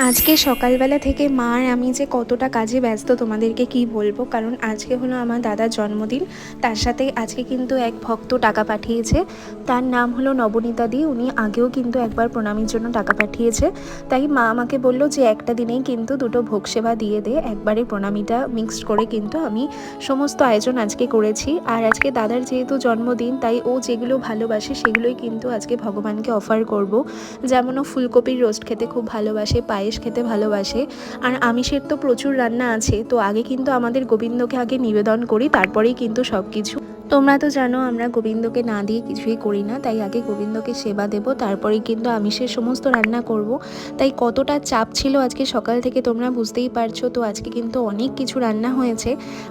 আজকে সকালবেলা থেকে মা আর আমি যে কতটা কাজে ব্যস্ত তোমাদেরকে কি বলব? কারণ আজকে হলো আমার দাদার জন্মদিন। তার সাথে আজকে কিন্তু এক ভক্ত টাকা পাঠিয়েছে। তার নাম হলো নবনীতা দি। উনি আগেও কিন্তু একবার প্রণামীর জন্য টাকা পাঠিয়েছে। তাই মা আমাকে বলল যে একটা দিনেই কিন্তু দুটো ভোগ সেবা দিয়ে দে। একবারে প্রণামীটা মিক্সড করে কিন্তু আমি সমস্ত আয়োজন আজকে করেছি। আর আজকে দাদার যেহেতু জন্মদিন, তাই ও যেগুলো ভালোবাসে সেগুলোই কিন্তু আজকে ভগবানকে অফার করব। যেমন ও ফুলকপির রোস্ট খেতে খুব ভালোবাসে পায়েস খেতে ভালোবাসে। আর আমিষের তো প্রচুর রান্না আছে, তো আগে কিন্তু আমাদের গোবিন্দকে আগে নিবেদন করি, তারপরেই কিন্তু সব কিছু তোমরা তো জানো, আমরা গোবিন্দকে না দিয়ে কিছুই করি না। তাই আগে গোবিন্দকে সেবা দেব তারপরেই কিন্তু আমিষের সমস্ত রান্না করব। তাই কতটা চাপ ছিল আজকে সকাল থেকে তোমরা বুঝতেই পারছ। তো আজকে কিন্তু অনেক কিছু রান্না হয়েছে।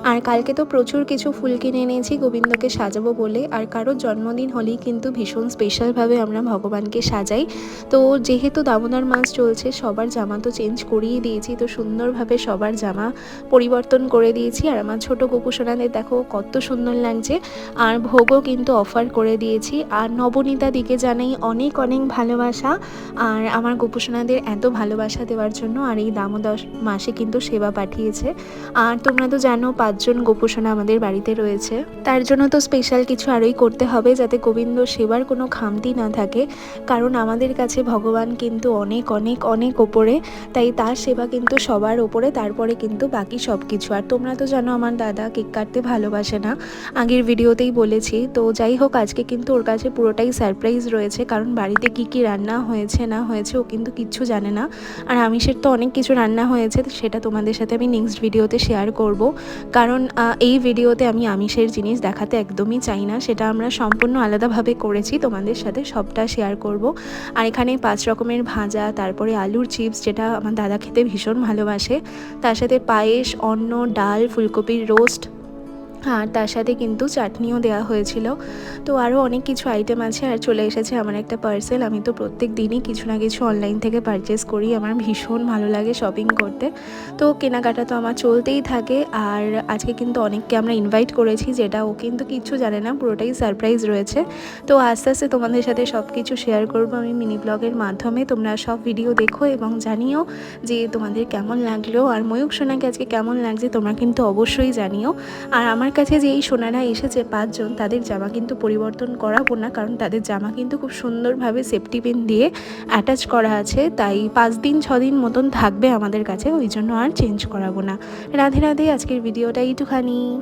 আর কালকে তো প্রচুর কিছু ফুল কিনে এনেছি গোবিন্দকে সাজাবো বলে। আর কারোর জন্মদিন হলেই কিন্তু ভীষণ স্পেশালভাবে আমরা ভগবানকে সাজাই। তো যেহেতু দামোদর মাস চলছে, সবার জামা তো চেঞ্জ করিয়ে দিয়েছি। তো সুন্দরভাবে সবার জামা পরিবর্তন করে দিয়েছি। আর আমার ছোট গোপুসোনাদের দেখো, কত সুন্দর লাগছে। আর ভোগও কিন্তু অফার করে দিয়েছি। আর নবনীতা দিকে জানাই অনেক অনেক ভালোবাসা। আর আমার গোপুসোনাদের এত ভালোবাসা দেওয়ার জন্য আর এই দামোদর মাসে কিন্তু সেবা পাঠিয়েছে। আর তোমরা তো জানো পাঁচজন গোপুসোনা আমাদের বাড়িতে রয়েছে। তার জন্য তো স্পেশাল কিছু আরোই করতে হবে যাতে গোবিন্দ সেবার কোনো খামতি না থাকে। কারণ আমাদের কাছে ভগবান কিন্তু অনেক অনেক অনেক ওপরে। তাই তার সেবা কিন্তু সবার ওপরে, তারপরে কিন্তু বাকি সব কিছু আর তোমরা তো জানো আমার দাদা কেক কাটতে ভালোবাসে না। আগের ভিডিওতেই বলেছি, তো যাই হোক আজকে কিন্তু ওর কাছে পুরোটাই সারপ্রাইজ রয়েছে, কারণ বাড়িতে কি কি রান্না হয়েছে, না হয়েছে, ও কিন্তু কিচ্ছু জানে না। আর আমিষের তো অনেক কিছু রান্না হয়েছে, সেটা তোমাদের সাথে আমি নেক্সট ভিডিওতে শেয়ার করব। কারণ এই ভিডিওতে আমি আমিষের জিনিস দেখাতে একদমই চাই না, সেটা আমরা সম্পূর্ণ আলাদাভাবে করেছি, তোমাদের সাথে সবটা শেয়ার করব। আর এখানে পাঁচ রকমের ভাজা, তারপরে আলুর চিপস যেটা আমার দাদা খেতে ভীষণ ভালোবাসে। তার সাথে পায়েস, অন্ন, ডাল, ফুলকপির রোস্ট আর তার সাথে কিন্তু চাটনিও দেওয়া হয়েছিল। তো আরও অনেক কিছু আইটেম আছে আর চলে এসেছে আমার একটা পার্সেল আমি তো প্রত্যেক দিনই কিছু না কিছু অনলাইন থেকে পারচেস করি। আমার ভীষণ ভালো লাগে শপিং করতে। তো কেনাকাটা তো আমার চলতেই থাকে। আর আজকে কিন্তু অনেককে আমরা ইনভাইট করেছি, যেটা ও কিন্তু কিচ্ছু জানে না, পুরোটাই সারপ্রাইজ রয়েছে। তো আস্তে আস্তে তোমাদের সাথে সব কিছু শেয়ার করব আমি মিনি ব্লগের মাধ্যমে। তোমরা সব ভিডিও দেখো এবং জানিও যে তোমাদের কেমন লাগল। আর ময়ূক সোনাকে আজকে কেমন লাগছে, তোমরা কিন্তু অবশ্যই জানিও। আর আমার কাছে যে এই সোনারা এসেছে পাঁচজন, তাদের জামা কিন্তু পরিবর্তন করাবো না, কারণ তাদের জামা কিন্তু খুব সুন্দরভাবে সেফটি পিন দিয়ে অ্যাটাচ করা আছে। তাই পাঁচ দিন, ছ দিন মতন থাকবে আমাদের কাছে, ওই জন্য আর চেঞ্জ করাবো না। রাধে রাধে, আজকের ভিডিওটা এইটুখানি।